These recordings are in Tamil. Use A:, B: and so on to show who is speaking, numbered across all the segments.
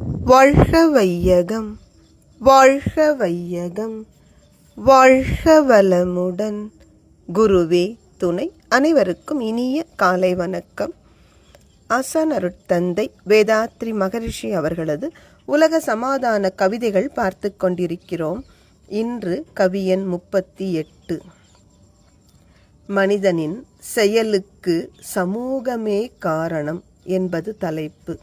A: வாழ்க வையகம் வாழ்க வையகம் வாழ்க வளமுடன் குருவே துணை அனைவருக்கும் இனிய காலை வணக்கம். ஆசான் அருட்தந்தை வேதாத்ரி மகரிஷி அவர்களது உலக சமாதான கவிதைகள் பார்த்து கொண்டிருக்கிறோம். இன்று கவியன் முப்பத்தி எட்டு. மனிதனின் செயலுக்கு சமூகமே காரணம் என்பது தலைப்பு.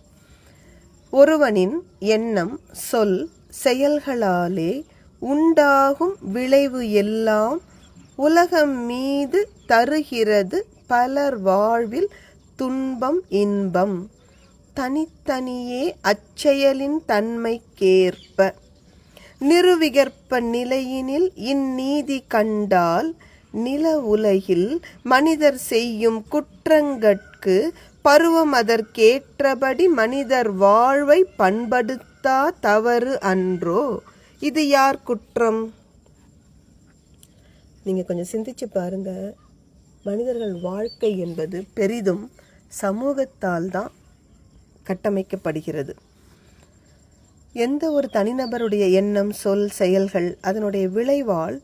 A: ஒருவனின் எண்ணம் சொல் செயல்களாலே உண்டாகும் விளைவு எல்லாம் உலகம் மீது தருகிறது பலர் வாழ்வில் துன்பம் இன்பம். தனித்தனியே அச்செயலின் தன்மைக்கேற்ப. நிருவிகற்ப நிலையினில் இந்நீதி கண்டால் நில உலகில் மனிதர் செய்யும் குற்றங்கட்கு பருவம் அதற்கேற்றபடி மனிதர் வாழ்வை பண்படுத்தா தவறு அன்றோ? இது யார் குற்றம்? நீங்க கொஞ்சம் சிந்திச்சு பாருங்க. மனிதர்கள் வாழ்க்கை என்பது பெரிதும் சமூகத்தால் தான் கட்டமைக்கப்படுகிறது. எந்த ஒரு தனிநபருடைய எண்ணம் சொல் செயல்கள் அதனுடைய விளைவால்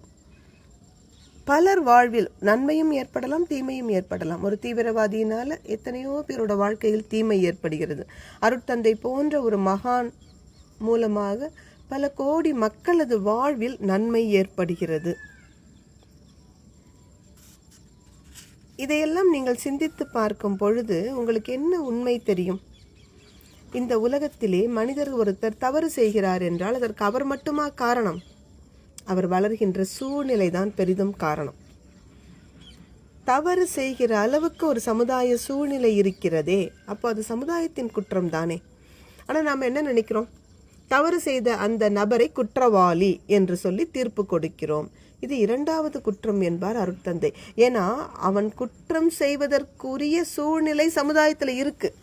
A: பலர் வாழ்வில் நன்மையும் ஏற்படலாம் தீமையும் ஏற்படலாம். ஒரு தீவிரவாதியினால எத்தனையோ பேரோட வாழ்க்கையில் தீமை ஏற்படுகிறது. அருட்தந்தை போன்ற ஒரு மகான் மூலமாக பல கோடி மக்களது வாழ்வில் நன்மை ஏற்படுகிறது. இதையெல்லாம் நீங்கள் சிந்தித்து பார்க்கும் பொழுது உங்களுக்கு என்ன உண்மை தெரியும்? இந்த உலகத்திலே மனிதர் ஒருத்தர் தவறு செய்கிறார் என்றால் அதற்கு அவர் மட்டுமா காரணம்? அவர் வளர்கின்ற சூழ்நிலை தான் பெரிதும் காரணம். தவறு செய்கிற அளவுக்கு ஒரு சமுதாய சூழ்நிலை இருக்கிறதே அப்போ அது சமுதாயத்தின் குற்றம் தானே ஆனால் நாம் என்ன நினைக்கிறோம்? தவறு செய்த அந்த நபரை குற்றவாளி என்று சொல்லி தீர்ப்பு கொடுக்கிறோம். இது இரண்டாவது குற்றம் என்பார் அருட்தந்தை. ஏன்னா அவன் குற்றம் செய்வதற்குரிய சூழ்நிலை சமுதாயத்தில் இருக்குது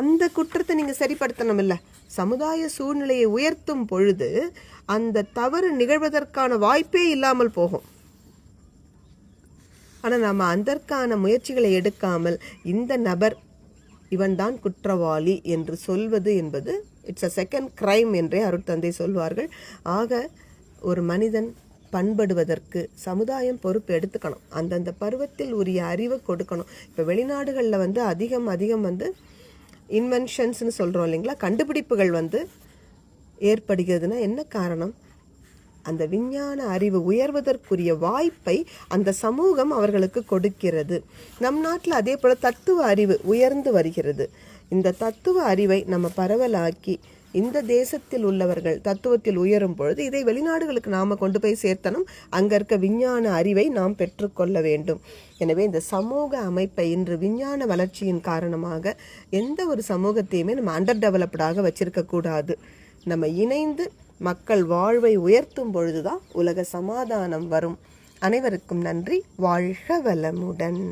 A: அந்த குற்றத்தை நீங்கள் சரிப்படுத்தணும் இல்லை சமுதாய சூழ்நிலையை உயர்த்தும் பொழுது அந்த தவறு நிகழ்வதற்கான வாய்ப்பே இல்லாமல் போகும். ஆனால் நாம் அதற்கான முயற்சிகளை எடுக்காமல் இந்த நபர் இவன்தான் குற்றவாளி என்று சொல்வது என்பது இட்ஸ் அ செகண்ட் கிரைம் என்றே அருட்தந்தை சொல்வார்கள். ஆக ஒரு மனிதன் பண்படுவதற்கு சமுதாயம் பொறுப்பு எடுத்துக்கணும். அந்தந்த பருவத்தில் உரிய அறிவை கொடுக்கணும். இப்போ வெளிநாடுகளில் வந்து அதிகம் அதிகம் வந்து இன்வென்ஷன்ஸ்னு சொல்கிறோம் இல்லைங்களா? கண்டுபிடிப்புகள் வந்து ஏற்படுகிறதுனா என்ன காரணம்? அந்த விஞ்ஞான அறிவு உயர்வதற்குரிய வாய்ப்பை அந்த சமூகம் அவர்களுக்கு கொடுக்கிறது. நம் நாட்டில் அதே போல் தத்துவ அறிவு உயர்ந்து வருகிறது. இந்த தத்துவ அறிவை நம்ம பரவலாக்கி இந்த தேசத்தில் உள்ளவர்கள் தத்துவத்தில் உயரும் பொழுது இதை வெளிநாடுகளுக்கு நாம் கொண்டு போய் சேர்த்தனும். அங்கே இருக்க விஞ்ஞான அறிவை நாம் பெற்றுக்கொள்ள வேண்டும். எனவே இந்த சமூக அமைப்பை இன்று விஞ்ஞான வளர்ச்சியின் காரணமாக எந்த ஒரு சமூகத்தையுமே நம்ம அண்டர் டெவலப்டாக வச்சிருக்கக்கூடாது நம்ம இணைந்து மக்கள் வாழ்வை உயர்த்தும் பொழுதுதான் உலக சமாதானம் வரும். அனைவருக்கும் நன்றி. வாழ்க வளமுடன்.